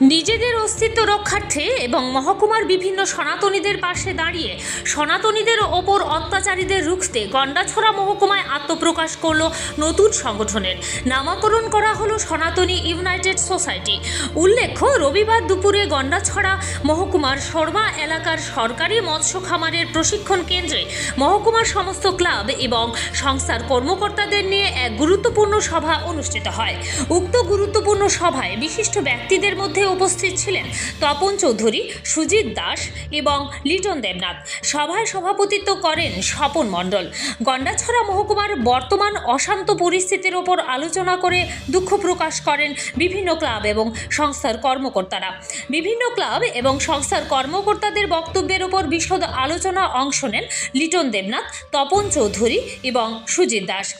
নিজেদের অস্তিত্ব রক্ষার্থে এবং মহকুমার বিভিন্ন সনাতনীদের পাশে দাঁড়িয়ে সনাতনীদের ওপর অত্যাচারীদের রুখতে গন্ডাছড়া মহকুমায় আত্মপ্রকাশ করল নতুন সংগঠনের। নামাকরণ করা হলো সনাতনী ইউনাইটেড সোসাইটি। উল্লেখ্য, রবিবার দুপুরে গন্ডাছড়া মহকুমার শর্মা এলাকার সরকারি মৎস্য খামারের প্রশিক্ষণ কেন্দ্রে মহকুমার সমস্ত ক্লাব এবং সংস্থার কর্মকর্তাদের নিয়ে এক গুরুত্বপূর্ণ সভা অনুষ্ঠিত হয়। উক্ত গুরুত্বপূর্ণ সভায় বিশিষ্ট ব্যক্তিদের মধ্যে উপস্থিত ছিলেন তপন চৌধুরী, সুজিত দাস এবং লিটন দেবনাথ। সভায় সভাপতিত্ব করেন স্বপন মণ্ডল। গন্ডাছড়া মহকুমার বর্তমান অশান্ত পরিস্থিতির ওপর আলোচনা করে দুঃখ প্রকাশ করেন বিভিন্ন ক্লাব এবং সংস্থার কর্মকর্তারা। বিভিন্ন ক্লাব এবং সংস্থার কর্মকর্তাদের বক্তব্যের ওপর বিশদ আলোচনা অংশ নেন লিটন দেবনাথ, তপন চৌধুরী এবং সুজিত দাস।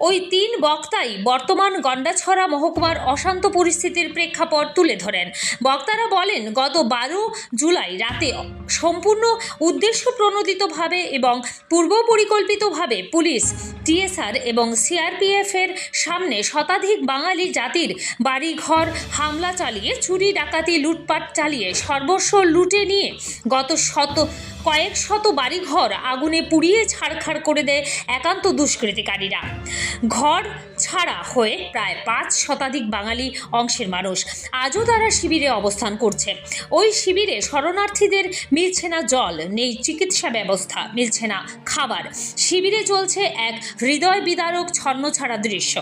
ওই তিন বক্তাই বর্তমান গন্ডাছড়া মহকুমার অশান্ত পরিস্থিতির প্রেক্ষাপট তুলে ধরেন। বক্তারা বলেন, গত বারো জুলাই রাতে সম্পূর্ণ উদ্দেশ্য প্রণোদিতভাবে এবং পূর্ব পরিকল্পিতভাবে পুলিশ, টিএসআর এবং সিআরপিএফের সামনে শতাধিক বাঙালি জাতির বাড়িঘর, হামলা চালিয়ে, চুরি, ডাকাতি, লুটপাট চালিয়ে, সর্বস্ব লুটে নিয়ে গত শত, কয়েক শত বাড়িঘর আগুনে পুড়িয়ে ছাড়খাড় করে দেয় একান্ত দুষ্কৃতিকারীরা। ঘর ছাড়া হয়ে প্রায় পাঁচ শতাধিক বাঙালি অংশের মানুষ আজও তারা শিবিরে অবস্থান করছে। ওই শিবিরে শরণার্থীদের মিলছে না জল, নেই চিকিৎসা ব্যবস্থা, মিলছে না খাবার। শিবিরে চলছে এক হৃদয় বিদারক ছন্নছাড়া দৃশ্য।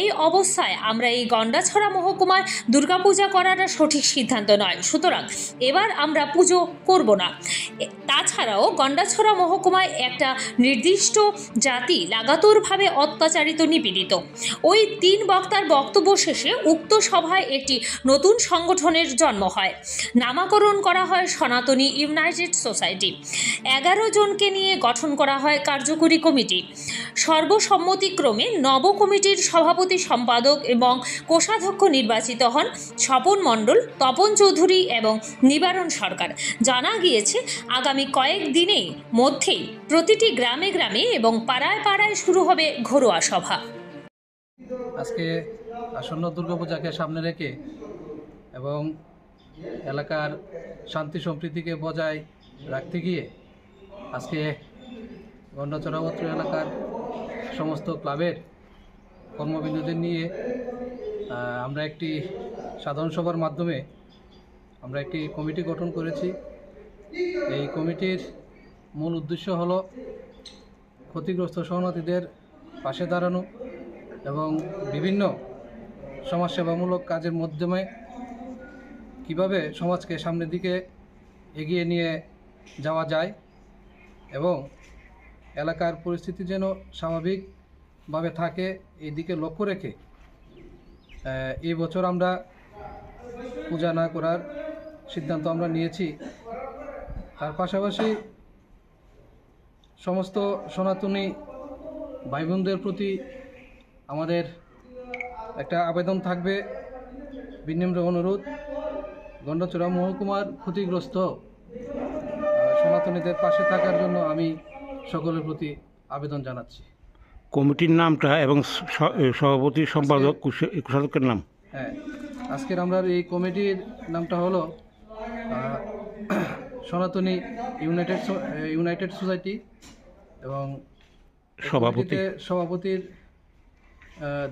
এই অবস্থায় আমরা এই গন্ডাছড়া মহকুমায় দুর্গাপূজা করাটা সঠিক সিদ্ধান্ত নয়। সুতরাং এবার আমরা পুজো করব না। তাছাড়াও গন্ডাছড়া মহকুমায় একটা নির্দিষ্ট জাতি লাগাতারভাবে অত্যাচারিত নিপীড়িত। ওই তিন বক্তার বক্তব্য শেষে উক্ত সভায় একটি নতুন সংগঠনের জন্ম হয়। নামাকরণ করা হয় সনাতনী ইউনাইটেড সোসাইটি। এগারো জনকে নিয়ে গঠন করা হয় কার্যকরী কমিটি। সর্বসম্মতিক্রমে নব কমিটির সভাপতি সম্পাদক এবং কোষাধ্যক্ষ নির্বাচিত হন স্বপন মণ্ডল, তপন চৌধুরী এবং নিবারণ সরকার। জানা গিয়েছে, আগামী কয়েক দিনেই মধ্যেই প্রতিটি গ্রামে গ্রামে এবং পাড়ায় পাড়ায় শুরু হবে ঘরোয়া সভা। আজকে আসন্ন দুর্গাপূজাকে সামনে রেখে এবং এলাকার শান্তি সম্প্রীতিকে বজায় রাখতে গিয়ে আজকে গন্ডাচড়াবত্র এলাকার সমস্ত ক্লাবের কর্মবিন্দুদের নিয়ে আমরা একটি সাধারণ সভার মাধ্যমে আমরা একটি কমিটি গঠন করেছি। এই কমিটির মূল উদ্দেশ্য হলো ক্ষতিগ্রস্ত শরণার্থীদের পাশে দাঁড়ানো এবং বিভিন্ন সমাজসেবামূলক কাজের মাধ্যমে কীভাবে সমাজকে সামনের দিকে এগিয়ে নিয়ে যাওয়া যায় এবং এলাকার পরিস্থিতি যেন স্বাভাবিকভাবে থাকে এই দিকে লক্ষ্য রেখে এই বছর আমরা পূজা না করার সিদ্ধান্ত আমরা নিয়েছি। তার পাশাপাশি সমস্ত সনাতনী ভাই বোনদের প্রতি আমাদের একটা আবেদন থাকবে। বিনিম্র অনুরোধ। গন্ডচড়া মহকুমার ক্ষতিগ্রস্ত সনাতনীদের পাশে থাকার জন্য আমি সকলের প্রতি আবেদন জানাচ্ছি। কমিটির নামটা এবং সভাপতি সম্পাদক কোষাধ্যক্ষের নাম। হ্যাঁ আজকের আমরা এই কমিটির নামটা হলো সনাতনী ইউনাইটেড ইউনাইটেড সোসাইটি এবং সভাপতি? সভাপতির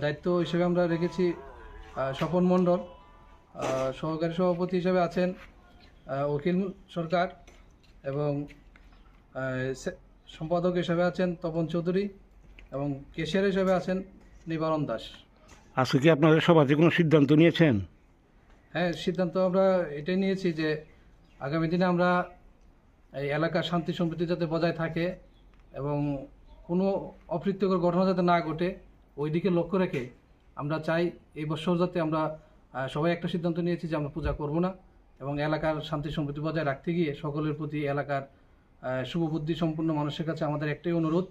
দায়িত্ব হিসেবে আমরা রেখেছি স্বপন মণ্ডল সহকারী সভাপতি হিসেবে আছেন অখিল সরকার এবং সম্পাদক হিসেবে আছেন তপন চৌধুরী এবং কেশিয়ার হিসেবে আছেন নিবারণ দাস। আজকে কি আপনাদের সভাতে কোনো সিদ্ধান্ত নিয়েছেন? হ্যাঁ সিদ্ধান্ত আমরা এটাই নিয়েছি যে আগামী দিনে আমরা এই এলাকার শান্তি সম্প্রীতি যাতে বজায় থাকে এবং কোনো অপ্রীতিকর ঘটনা যাতে না ঘটে ওই দিকে লক্ষ্য রেখে আমরা চাই এই বছর যাতে আমরা সবাই একটা সিদ্ধান্ত নিয়েছি যে আমরা পূজা করব না এবং এলাকার শান্তি সম্প্রীতি বজায় রাখতে গিয়ে সকলের প্রতি এলাকার শুভ শুভবুদ্ধি সম্পূর্ণ মানুষের কাছে আমাদের একটাই অনুরোধ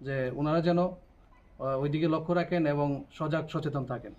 যে ওনারা যেন ওইদিকে ওই দিকে লক্ষ্য রাখেন এবং সজাগ সচেতন থাকেন।